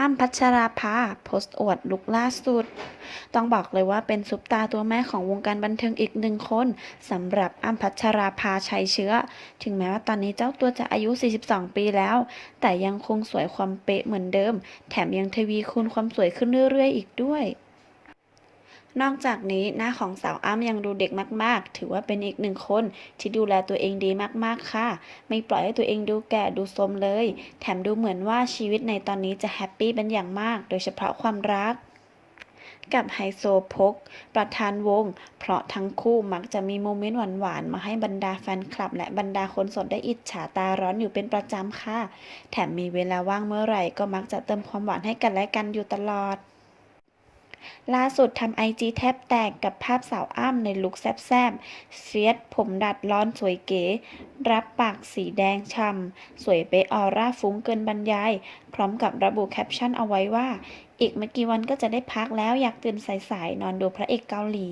อ้ำพัชราภาโพสต์อวดลุกล่าสุด ต้องบอกเลยว่าเป็นซุปตาตัวแม่ของวงการบันเทิงอีกหนึ่งคนสำหรับอ้ำพัชราภาชัยเชื้อ ถึงแม้ว่าตอนนี้เจ้าตัวจะอายุ 42 ปีแล้ว แต่ยังคงสวยความเป๊ะเหมือนเดิม แถมยังทวีคูณความสวยขึ้นเรื่อยๆ อีกด้วย นอกจากนี้หน้าของสาวอ้ำยังดูเด็กมาก ๆ ถือว่าเป็นอีกหนึ่งคนที่ดูแลตัวเองดีมากๆค่ะ ไม่ปล่อยให้ตัวเองดูแก่ดูโทมเลย แถมดูเหมือนว่าชีวิตในตอนนี้จะแฮปปี้เป็นอย่างมาก โดยเฉพาะความรักกับไฮโซพก ประธานวง เพราะทั้งคู่มักจะมีโมเมนต์หวานๆ มาให้บรรดาแฟนคลับ และบรรดาคนสดได้อิจฉาตาร้อนอยู่เป็นประจำค่ะ แถมมีเวลาว่างเมื่อไหร่ก็มักจะเติมความหวานให้กันและกันอยู่ตลอด ล่าสุดทำไอจีแทบแตกกับภาพสาวอ้ำในลุคแซบๆ เฟียสผมดัดร้อนสวยเก๋ รับปากสีแดงช่ำ สวยเป๊ะออร่าฟุ้งเกินบรรยาย พร้อมกับระบุแคปชั่นเอาไว้ว่า อีกไม่กี่วันก็จะได้พักแล้วอยากตื่นสายๆ นอนดูพระเอกเกาหลี